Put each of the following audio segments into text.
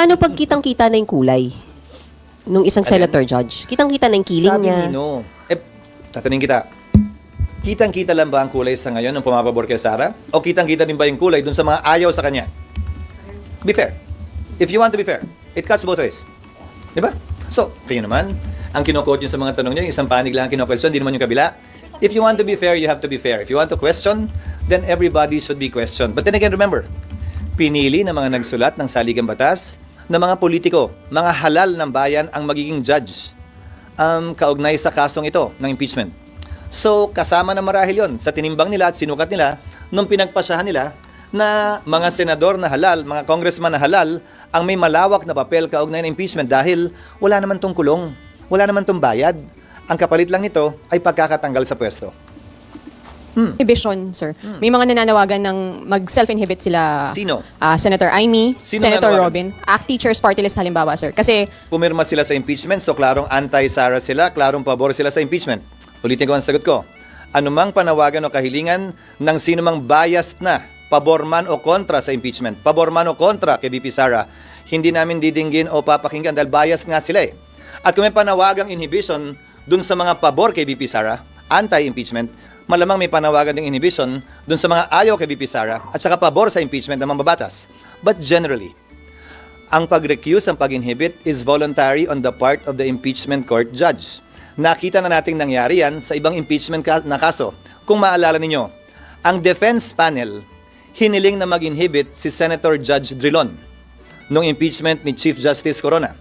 paano pag kitang-kita na yung kulay? Nung isang Alin? senator judge. Kitang-kita na yung kiling Sabi niya. ni no. Eh, tatanungin kita. Kitang-kita lang ba ang kulay sa ngayon ng pumapabor kay Sara? O kitang-kita din ba yung kulay dun sa mga ayaw sa kanya? Be fair. If you want to be fair, it cuts both ways. Di ba? So, kayo naman, ang kino-quote nyo sa mga tanong nyo, yung isang panig lang ang kino-question, hindi naman yung kabila. If you want to be fair, you have to be fair. If you want to question, then everybody should be questioned. But then again, remember, pinili ng mga nagsulat ng saligang batas na mga politiko, mga halal ng bayan ang magiging judge um, kaugnay sa kasong ito ng impeachment. So, kasama na marahil yon sa tinimbang nila at sinukat nila nung pinagpasyahan nila na mga senador na halal, mga congressman na halal, ang may malawak na papel kaugnay ng impeachment dahil wala naman tong kulong, wala naman tong bayad. Ang kapalit lang nito ay pagkakatanggal sa pwesto. Inhibition, sir. May mga nananawagan ng mag-self-inhibit sila. Sino? Ah, Senator Amy, Sino Senator? Robin, ACT Teachers Party List halimbawa, sir. Kasi Pumirma sila sa impeachment, so klarong anti-Sara sila, klarong pabor sila sa impeachment. Ulitin ko ang sagot ko. Anumang panawagan o kahilingan ng sino mang biased na, pabor man o kontra sa impeachment, pabor man o kontra kay VP Sara, hindi namin didinggin o papakinggan dahil biased nga sila eh. At kung may panawagang inhibition dun sa mga pabor kay VP Sara, anti-impeachment, malamang may panawagan ng inhibition dun sa mga ayaw kay VP Sara at saka pabor sa impeachment ng mga babatas. But generally, ang pag-recuse, ang pag-inhibit is voluntary on the part of the impeachment court judge. Nakita na nating nangyari yan sa ibang impeachment na kaso. Kung maalala ninyo, ang defense panel hiniling na mag-inhibit si Senator Judge Drilon nung impeachment ni Chief Justice Corona.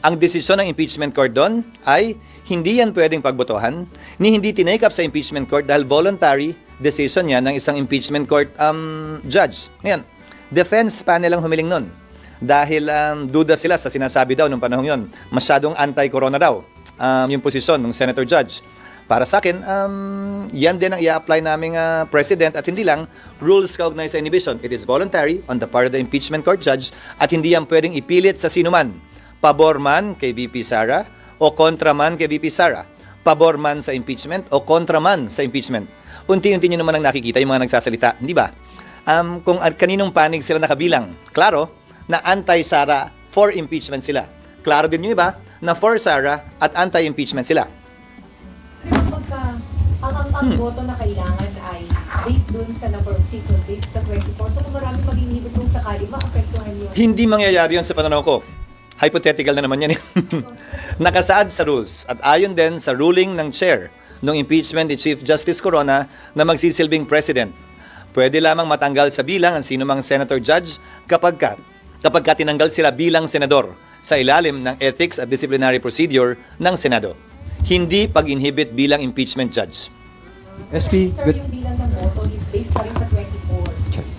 Ang desisyon ng impeachment court doon ay hindi yan pwedeng pagbotohan, ni hindi tinake up sa impeachment court dahil voluntary decision yan ng isang impeachment court um, judge. Ngayon, defense panel ang humiling nun. Dahil um, duda sila sa sinasabi daw nung panahon yon, masyadong anti-corona daw um, yung posisyon ng senator judge. Para sa akin, um, yan din ang i-apply naming uh, president at hindi lang rules kaugnay sa inhibition. It is voluntary on the part of the impeachment court judge at hindi yan pwedeng ipilit sa sino man. Pabor man kay VP Sara o kontra man kay VP Sara. Pabor man sa impeachment o kontra man sa impeachment. Unti-unti nyo naman ang nakikita yung mga nagsasalita, hindi ba? Um, kung kaninong panig sila nakabilang. Klaro na anti-Sara for impeachment sila. Klaro din yung iba na for Sara at anti-impeachment sila. Pagka, ang, ang, ang boto na kailangan ay based dun sa number of seats or based sa 24. So kung marami mag-inhibit kung sakali, maapektuhan yun. Hindi mangyayari yun sa pananaw ko. Hypothetical na naman yan. eh. Nakasaad sa rules at ayon din sa ruling ng chair ng impeachment ni Chief Justice Corona na magsisilbing president. Pwede lamang matanggal sa bilang ang sinumang senator judge kapag ka, kapag ka tinanggal sila bilang senador sa ilalim ng ethics at disciplinary procedure ng Senado. Hindi pag-inhibit bilang impeachment judge. SP, Sir, good.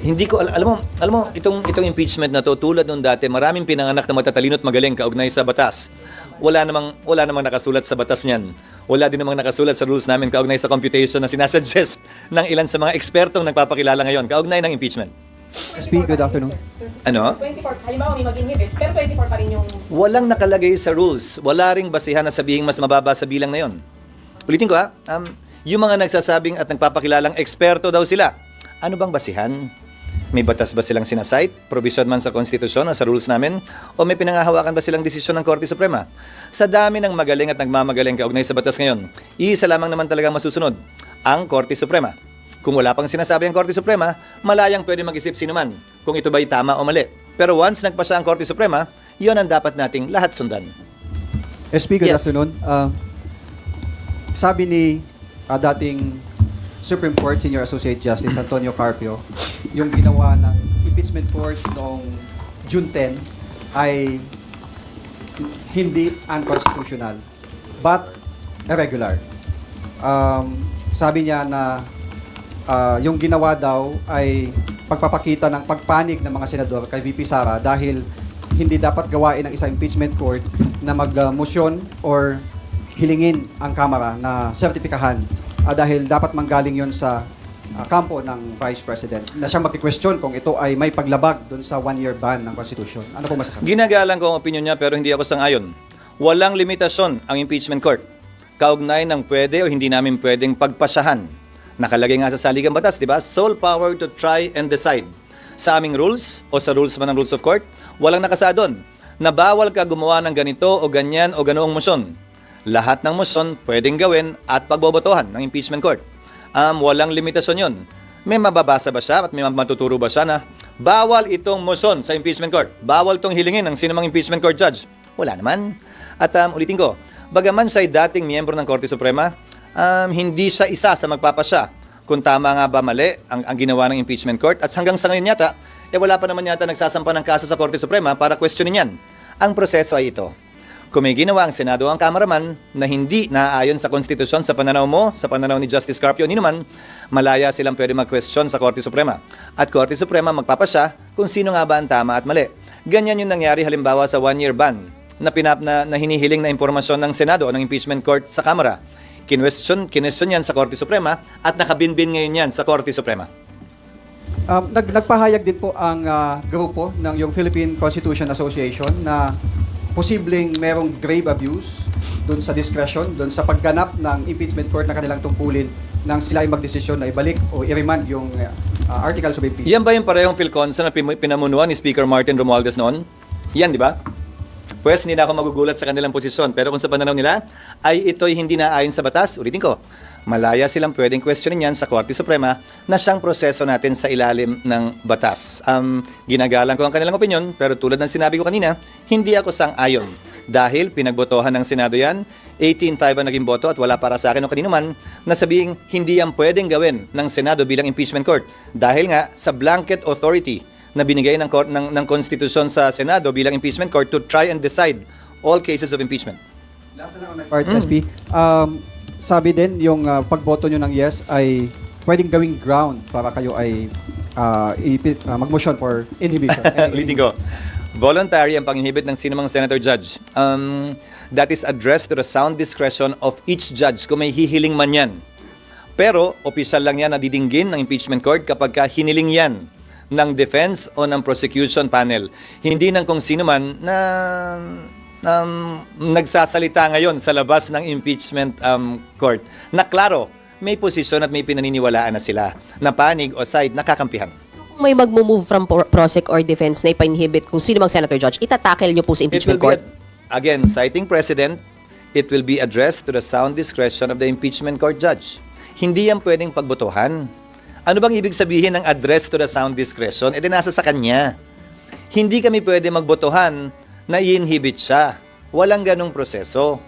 Hindi ko al- alam mo, alam mo itong itong impeachment na to tulad nung dati, maraming pinanganak na matatalino at magaling kaugnay sa batas. Wala namang wala namang nakasulat sa batas niyan. Wala din namang nakasulat sa rules namin kaugnay sa computation na sinasuggest ng ilan sa mga ekspertong nagpapakilala ngayon kaugnay ng impeachment. SP, good afternoon. Ano? 24, halimbawa may mag-inhibit, pero 24 pa rin yung Walang nakalagay sa rules. Wala ring basihan na sabihing mas mababa sa bilang na yon. Ulitin ko ha, um, yung mga nagsasabing at nagpapakilalang eksperto daw sila. Ano bang basihan? May batas ba silang sinasite? Provision man sa konstitusyon o sa rules namin? O may pinangahawakan ba silang desisyon ng Korte Suprema? Sa dami ng magaling at nagmamagaling kaugnay sa batas ngayon, iisa lamang naman talaga masusunod, ang Korte Suprema. Kung wala pang sinasabi ang Korte Suprema, malayang pwede mag-isip sino man kung ito ba'y tama o mali. Pero once nagpasa ang Korte Suprema, yon ang dapat nating lahat sundan. SP, good Yes. afternoon. Uh, sabi ni uh, dating Supreme Court Senior Associate Justice Antonio Carpio, yung ginawa ng impeachment court noong June 10 ay hindi unconstitutional but irregular. Um, sabi niya na ah, yung ginawa daw ay pagpapakita ng pagpanig ng mga senador kay VP Sara dahil hindi dapat gawain ng isang impeachment court na mag-motion or hilingin ang Kamara na sertipikahan ah, dahil dapat manggaling yon sa ah, kampo ng Vice President na siyang mag-question kung ito ay may paglabag doon sa one-year ban ng Constitution. Ano po masasabi? Ginagalang ko ang opinion niya pero hindi ako sangayon. Walang limitasyon ang impeachment court. Kaugnay ng pwede o hindi namin pwedeng pagpasyahan. Nakalagay nga sa saligang batas, di ba? Sole power to try and decide. sa aming rules o sa rules man ng rules of court, walang nakasa doon na bawal ka gumawa ng ganito o ganyan o ganoong motion. Lahat ng motion pwedeng gawin at pagbobotohan ng impeachment court. Um, walang limitasyon yun. May mababasa ba siya at may matuturo ba siya na bawal itong motion sa impeachment court? Bawal itong hilingin ng sinumang impeachment court judge? Wala naman. At um, ulitin ko, bagaman siya ay dating miyembro ng Korte Suprema, um, hindi siya isa sa magpapasya kung tama nga ba mali ang, ang ginawa ng impeachment court. At hanggang sa ngayon yata, eh wala pa naman yata nagsasampa ng kaso sa Korte Suprema para questionin yan. Ang proseso ay ito. Kung may ginawa ang Senado ang Kamaraman na hindi naaayon sa konstitusyon sa pananaw mo, sa pananaw ni Justice Carpio, ni naman, malaya silang pwede mag-question sa Korte Suprema. At Korte Suprema magpapasya kung sino nga ba ang tama at mali. Ganyan yung nangyari halimbawa sa one-year ban na, pinap, na, na hinihiling na impormasyon ng Senado o ng impeachment court sa Kamara. Kinwestiyon, kinwestiyon yan sa Korte Suprema at nakabinbin ngayon yan sa Korte Suprema. Um, nag, nagpahayag din po ang ah, grupo ng yung Philippine Constitution Association na posibleng merong grave abuse doon sa discretion, doon sa pagganap ng impeachment court na kanilang tungkulin nang sila ay magdesisyon na ibalik o i-remand yung ah, articles of impeachment. Yan ba yung parehong Philconsa na pinamunuan ni Speaker Martin Romualdez noon? Yan, di ba? Pwes, hindi na ako magugulat sa kanilang posisyon. Pero kung sa pananaw nila, ay ito'y hindi na ayon sa batas, ulitin ko, malaya silang pwedeng questionin yan sa Korte Suprema na siyang proseso natin sa ilalim ng batas. Um, ginagalang ko ang kanilang opinion, pero tulad ng sinabi ko kanina, hindi ako sang-ayon. Dahil pinagbotohan ng Senado yan, 18-5 ang naging boto at wala para sa akin o kanino man na sabing hindi yan pwedeng gawin ng Senado bilang impeachment court. Dahil nga sa blanket authority na binigay ng, court, ng, ng konstitusyon sa Senado bilang impeachment court to try and decide all cases of impeachment. Last na lang on my part, SP. Um, sabi din, yung ah, pagboto nyo ng yes ay pwedeng gawing ground para kayo ay ah, ipi- ah, mag-motion for inhibition. Ulitin ko. Voluntary ang pang-inhibit ng sinumang senator judge. Um, that is addressed to the sound discretion of each judge kung may hihiling man yan. Pero, opisyal lang yan na didinggin ng impeachment court kapag ka hiniling yan ng defense o ng prosecution panel. Hindi ng kung sino man na um, nagsasalita ngayon sa labas ng impeachment um, court. Na klaro, may posisyon at may pinaniniwalaan na sila na panig o side nakakampihan. Kung may magmo-move from pro- prosec or defense na ipa-inhibit kung sino mang senator judge, itatakel nyo po sa impeachment court? ad- again, citing precedent, it will be addressed to the sound discretion of the impeachment court judge. Hindi yan pwedeng pagbotohan. Ano bang ibig sabihin ng address to the sound discretion? E di nasa sa kanya. Hindi kami pwede magbotohan na i-inhibit siya. Walang ganong proseso.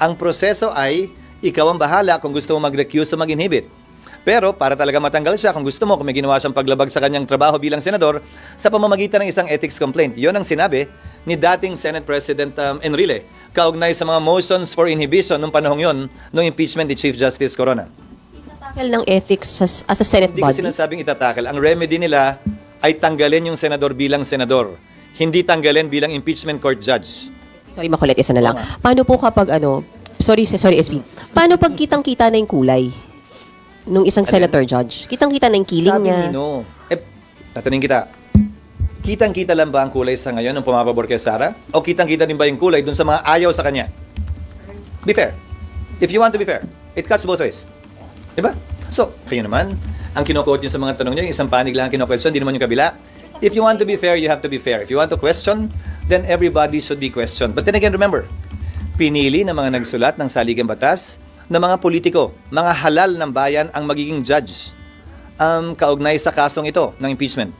Ang proseso ay, ikaw ang bahala kung gusto mo mag-recuse o mag-inhibit. Pero para talaga matanggal siya, kung gusto mo, kung may ginawa siyang paglabag sa kanyang trabaho bilang senador, sa pamamagitan ng isang ethics complaint. Yon ang sinabi ni dating Senate President um, Enrile, kaugnay sa mga motions for inhibition nung panahong yon, nung impeachment ni Chief Justice Corona. Takel ng ethics as, as a Senate Hindi ko body? sinasabing itatakal. Ang remedy nila ay tanggalin yung senador bilang senador. Hindi tanggalin bilang impeachment court judge. Sorry, makulit. Isa na lang. Paano po kapag ano, sorry, sorry, SB. Paano pag kitang-kita na yung kulay nung isang Alin? senator judge? Kitang-kita na yung kiling Sabi niya. ni no. Eh, tatanungin kita. Kitang-kita lang ba ang kulay sa ngayon ng pumapabor kay Sara? O kitang-kita din ba yung kulay dun sa mga ayaw sa kanya? Be fair. If you want to be fair, it cuts both ways. Diba? So, kayo naman, ang kino-quote nyo sa mga tanong nyo, yung isang panig lang ang kino-question, hindi naman yung kabila. If you want to be fair, you have to be fair. If you want to question, then everybody should be questioned. But then again, remember, pinili ng mga nagsulat ng saligang batas na mga politiko, mga halal ng bayan ang magiging judge um, kaugnay sa kasong ito ng impeachment.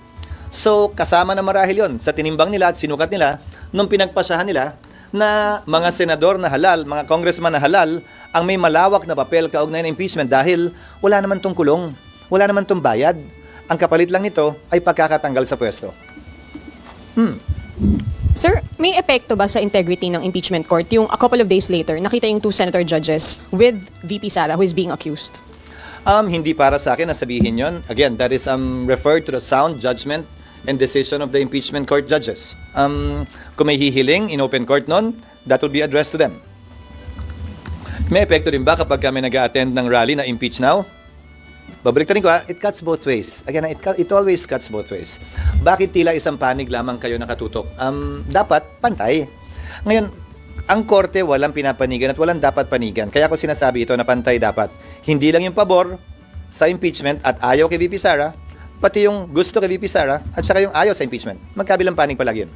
So, kasama na marahil yon sa tinimbang nila at sinukat nila nung pinagpasyahan nila na mga senador na halal, mga congressman na halal, ang may malawak na papel kaugnay ng impeachment dahil wala naman tong kulong, wala naman tong bayad. Ang kapalit lang nito ay pagkakatanggal sa pwesto. Sir, may epekto ba sa integrity ng impeachment court yung a couple of days later, nakita yung two senator judges with VP Sara who is being accused? Um, hindi para sa akin na sabihin yon. Again, that is um, referred to the sound judgment and decision of the impeachment court judges. Um, kung may hihiling in open court nun, that will be addressed to them. May epekto din ba kapag kami nag attend ng rally na impeach now? Babalik ko ha, it cuts both ways. Again, it, cut- it always cuts both ways. Bakit tila isang panig lamang kayo nakatutok? Um, dapat pantay. Ngayon, ang korte walang pinapanigan at walang dapat panigan. Kaya ko sinasabi ito na pantay dapat. Hindi lang yung pabor sa impeachment at ayaw kay VP Sara, pati yung gusto kay VP Sara at saka yung ayaw sa impeachment. Magkabilang panig palagi yun.